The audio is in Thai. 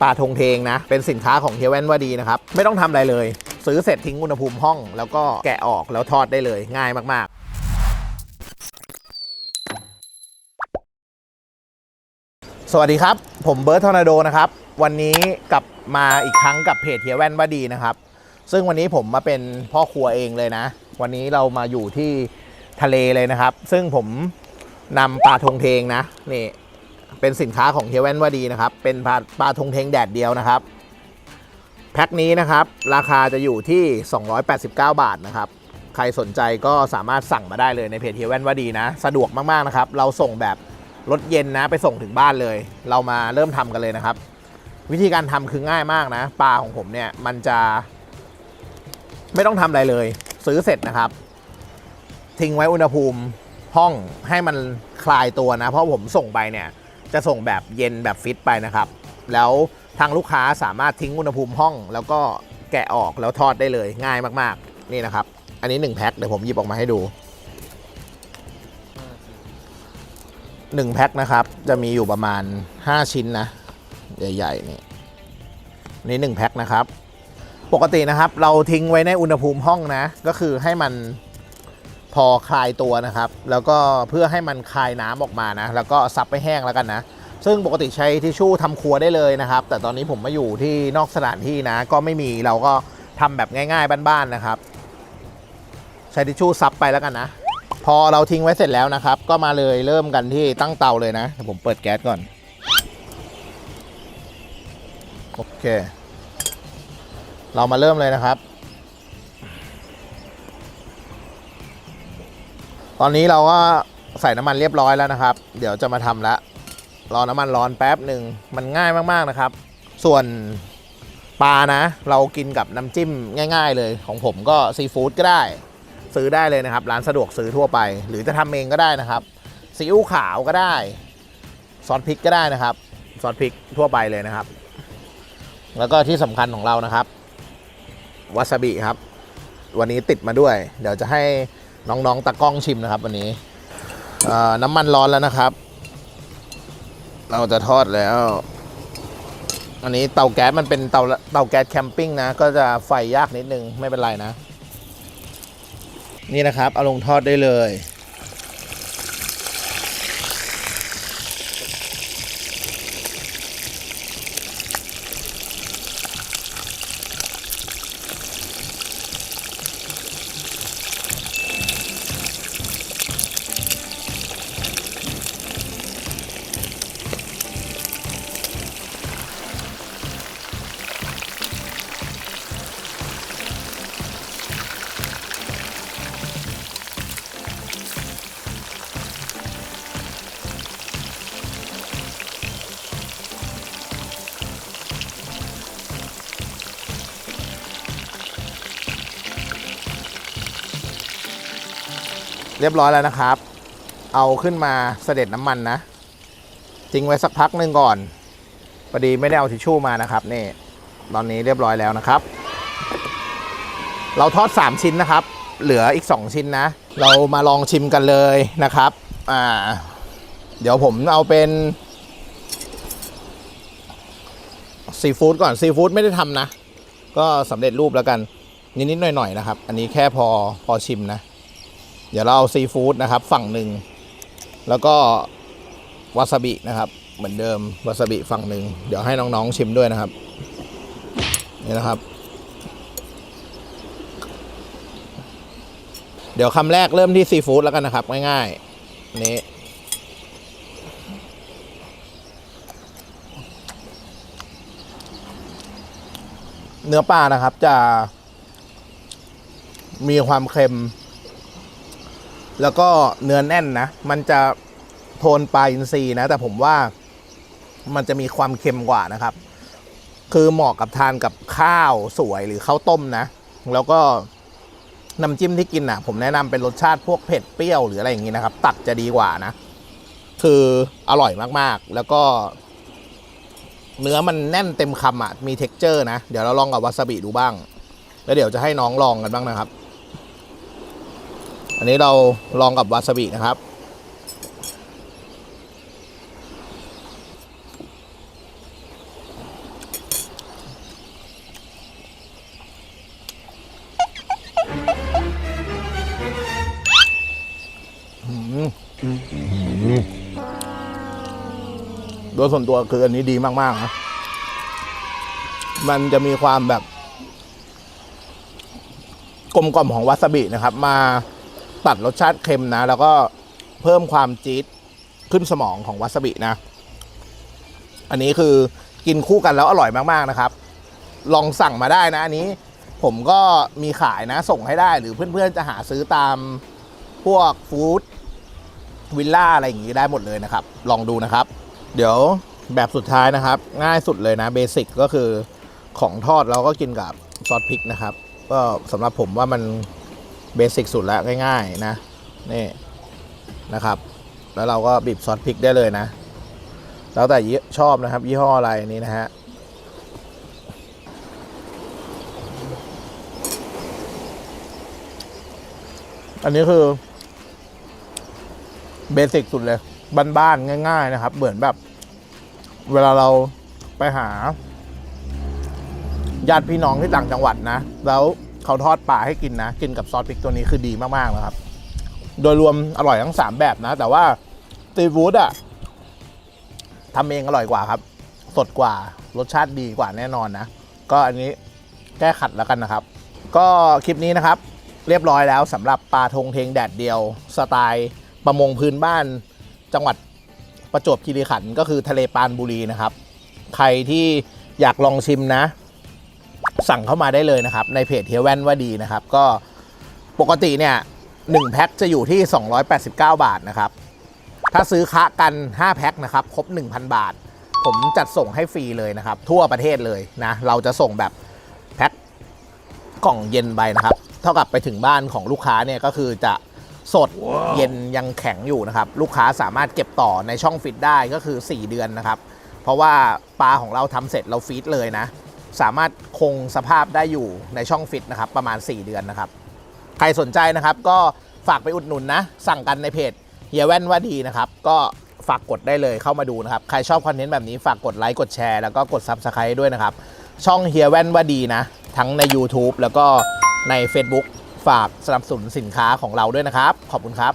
ปลาทงเทงนะ เป็นสินค้าของเฮียแว่นว่าดีนะครับ ไม่ต้องทำอะไรเลย ซื้อเสร็จทิ้งอุณหภูมิห้อง แล้วก็แกะออกแล้วทอดได้เลยง่ายมาก ๆสวัสดีครับ ผมเบิร์ตทอร์นาโดนะครับ วันนี้กลับมาอีกครั้งกับเพจเฮียแว่นว่าดีนะครับ ซึ่งวันนี้ผมมาเป็นพ่อครัวเองเลยนะ วันนี้เรามาอยู่ที่ทะเลเลยนะครับ ซึ่งผมนำปลาทงเทงนะนี่ เป็นสินค้าของเฮียแว่นว่าดีนะครับ เป็นปลาปลาทงเทงแดดเดียวนะครับ แพ็คนี้นะครับ ราคาจะอยู่ที่ 289 บาทนะครับ ใครสนใจก็สามารถสั่งมาได้เลยในเพจเฮียแว่นว่าดีนะ สะดวกมากๆนะครับ เราส่งแบบรถเย็นนะไปส่งถึงบ้านเลย เรามาเริ่มทำกันเลยนะครับ วิธีการทำคือง่ายมากนะ ปลาของผมเนี่ยมันจะ ไม่ต้องทำอะไรเลย ซื้อเสร็จนะครับ ทิ้งไว้อุณหภูมิห้องให้มันคลายตัวนะ เพราะผมส่งไปเนี่ย จะส่งแบบเย็นแบบฟิตไปนะครับ แล้วทางลูกค้าสามารถทิ้งอุณหภูมิห้อง แล้วก็แกะออกแล้วทอดได้เลยง่ายมากๆ นี่นะครับ อันนี้ 1 แพ็คเดี๋ยวผมหยิบออกมาให้ดู 1 แพ็คนะครับ จะมีอยู่ประมาณ 5 ชิ้นนะ ใหญ่ๆนี่นี่1แพ็คนะครับ ปกตินะครับเราทิ้งไว้ในอุณหภูมิห้องนะ ก็คือให้มัน พอคลายตัวนะครับ แล้วก็เพื่อให้มันคลายน้ำออกมานะ แล้วก็ซับไปแห้งแล้วกันนะ ซึ่งปกติใช้ทิชชู่ทำครัวได้เลยนะครับ แต่ตอนนี้ผมมาอยู่ที่นอกสถานที่นะ ก็ไม่มีเราก็ทำแบบง่าย ๆบ้านๆนะครับ ใช้ทิชชู่ซับไปแล้วกันนะ พอเราทิ้งไว้เสร็จแล้วนะครับ ก็มาเลยเริ่มกันที่ตั้งเตาเลยนะเดี๋ยวผมเปิดแก๊สก่อนโอเค เรามาเริ่มเลยนะครับ ตอนนี้เราก็ใส่น้ำมันเรียบร้อยแล้วนะครับ เดี๋ยวจะมาทำละรอน้ำมันร้อนแป๊บหนึ่งมันง่ายมากๆนะครับ ส่วนปลานะ เรากินกับน้ำจิ้มง่าย ๆ เลยของผมก็ซีฟู้ดก็ได้ ซื้อได้เลยนะครับ ร้านสะดวกซื้อทั่วไป หรือจะทำเองก็ได้นะครับซีอิ๊วขาวก็ได้ซอสพริกก็ได้นะครับซอสพริกทั่วไปเลยนะครับ แล้วก็ที่สำคัญของเรานะครับวาซาบิครับ วันนี้ติดมาด้วย เดี๋ยวจะให้ น้องๆตะกล้องชิมนะครับ วันนี้น้ำมันร้อนแล้วนะครับ เราจะทอดแล้ว อันนี้เตาแก๊สมันเป็นเตาเตาแก๊สแคมปิ้งนะ ก็จะไฟยากนิดนึงไม่เป็นไรนะ นี่นะครับเอาลงทอดได้เลย เรียบร้อยแล้วนะครับ เอาขึ้นมาเสด็จน้ำมันนะทิ้งไว้สักพักหนึ่งก่อนพอดีไม่ได้เอาทิชชู่มานะครับนี่ตอนนี้เรียบร้อยแล้วนะครับ เราทอด 3 ชิ้นนะครับ เหลืออีก 2 ชิ้นนะ เรามาลองชิมกันเลยนะครับอ่าเดี๋ยวผมเอาเป็นซีฟู้ดก่อนซีฟู้ดไม่ได้ทำนะ ก็สำเร็จรูปแล้วกัน นิดๆหน่อยๆนะครับ อันนี้แค่พอพอชิมนะ เดี๋ยวเราเอาซีฟู้ดนะครับ ฝั่งหนึ่ง แล้วก็วาซาบินะครับ เหมือนเดิมวาซาบิฝั่งหนึ่งเดี๋ยวให้น้องๆชิมด้วยนะครับนี่นะครับ เดี๋ยวคำแรกเริ่มที่ซีฟู้ดแล้วกันนะครับ ง่ายๆนนี้เนื้อปลานะครับจะมีความเค็ม แล้วก็เนื้อแน่นนะ มันจะโทนปลาอินทรีย์นะ แต่ผมว่ามันจะมีความเค็มกว่านะครับ คือเหมาะกับทานกับข้าวสวยหรือข้าวต้มนะ แล้วก็น้ำจิ้มที่กินอะ ผมแนะนำเป็นรสชาติพวกเผ็ดเปรี้ยวหรืออะไรอย่างนี้นะครับ ตัดจะดีกว่านะ คืออร่อยมากๆ แล้วก็ เนื้อมันแน่นเต็มคำอะมีเท็กเจอร์นะ เดี๋ยวเราลองกับวาซาบิดูบ้าง แล้วเดี๋ยวจะให้น้องลองกันบ้างนะครับ อันนี้เราลองกับวาซาบินะครับ โดยส่วนตัวคืออันนี้ดีมากๆนะ มันจะมีความแบบ กลมกล่อมของวาซาบินะครับ มา ตัดรสชาติเค็มนะ แล้วก็เพิ่มความจี๊ดขึ้นสมองของวาซาบินะ อันนี้คือกินคู่กันแล้วอร่อยมากๆนะครับ ลองสั่งมาได้นะ อันนี้ผมก็มีขายนะ ส่งให้ได้หรือเพื่อนๆจะหาซื้อตามพวกฟู้ดวิลล่าอะไรอย่างนี้ได้หมดเลยนะครับ ลองดูนะครับ เดี๋ยวแบบสุดท้ายนะครับ ง่ายสุดเลยนะเบสิกก็คือของทอดเราก็กินกับซอสพริกนะครับ ก็สำหรับผมว่ามัน เบสิกสุดแล้วง่ายๆนะนี่นะครับ แล้วเราก็บีบซอสพริกได้เลยนะ แล้วแต่ชอบนะครับ ยี่ห้ออะไรนี้นะฮะอันนี้คือเบสิกสุดเลยบ้านๆง่าย ๆ นะครับ เหมือนแบบ เวลาเราไปหาญาติพี่น้องที่ต่างจังหวัดนะ แล้ว เขาทอดปลาให้กินนะ กินกับซอสพริกตัวนี้คือดีมากๆนะครับ โดยรวมอร่อยทั้ง 3 แบบนะ แต่ว่าซีฟู้ดอะทำเองอร่อยกว่าครับ สดกว่ารสชาติดีกว่าแน่นอนนะ ก็อันนี้แก้ขัดแล้วกันนะครับ ก็คลิปนี้นะครับ เรียบร้อยแล้วสำหรับปลาทงเทงแดดเดียว สไตล์ประมงพื้นบ้าน จังหวัดประจวบคีรีขันธ์ก็คือทะเลปานบุรีนะครับ ใครที่อยากลองชิมนะ สั่งเข้ามาได้เลยนะครับ ในเพจเฮียแว่นว่าดีนะครับ ก็ปกติเนี่ย1แพ็คจะอยู่ที่ 289 บาทนะครับ ถ้าซื้อคะกัน 5 แพ็คนะครับครบ 1,000 บาท ผมจัดส่งให้ฟรีเลยนะครับ ทั่วประเทศเลยนะ เราจะส่งแบบแพ็คกล่องเย็นไปนะครับ เท่ากับไปถึงบ้านของลูกค้าเนี่ยก็คือจะสดเย็นยังแข็งอยู่นะครับ ลูกค้าสามารถเก็บต่อในช่องฟิตได้ก็คือ 4 เดือนนะครับ เพราะว่าปลาของเราทำเสร็จเราฟีดเลยนะ สามารถคงสภาพได้อยู่ในช่องฟิตนะครับประมาณ 4 เดือนนะครับ ใครสนใจนะครับก็ฝากไปอุดหนุนนะ สั่งกันในเพจเฮียแว่นว่าดีนะครับ ก็ฝากกดได้เลยเข้ามาดูนะครับ ใครชอบคอนเทนต์แบบนี้ฝากกดไลค์กดแชร์แล้วก็กด Subscribe ด้วยนะครับ ช่องเฮียแว่นว่าดีนะ ทั้งใน YouTube แล้วก็ใน Facebook ฝากสนับสนุนสินค้าของเราด้วยนะครับ ขอบคุณครับ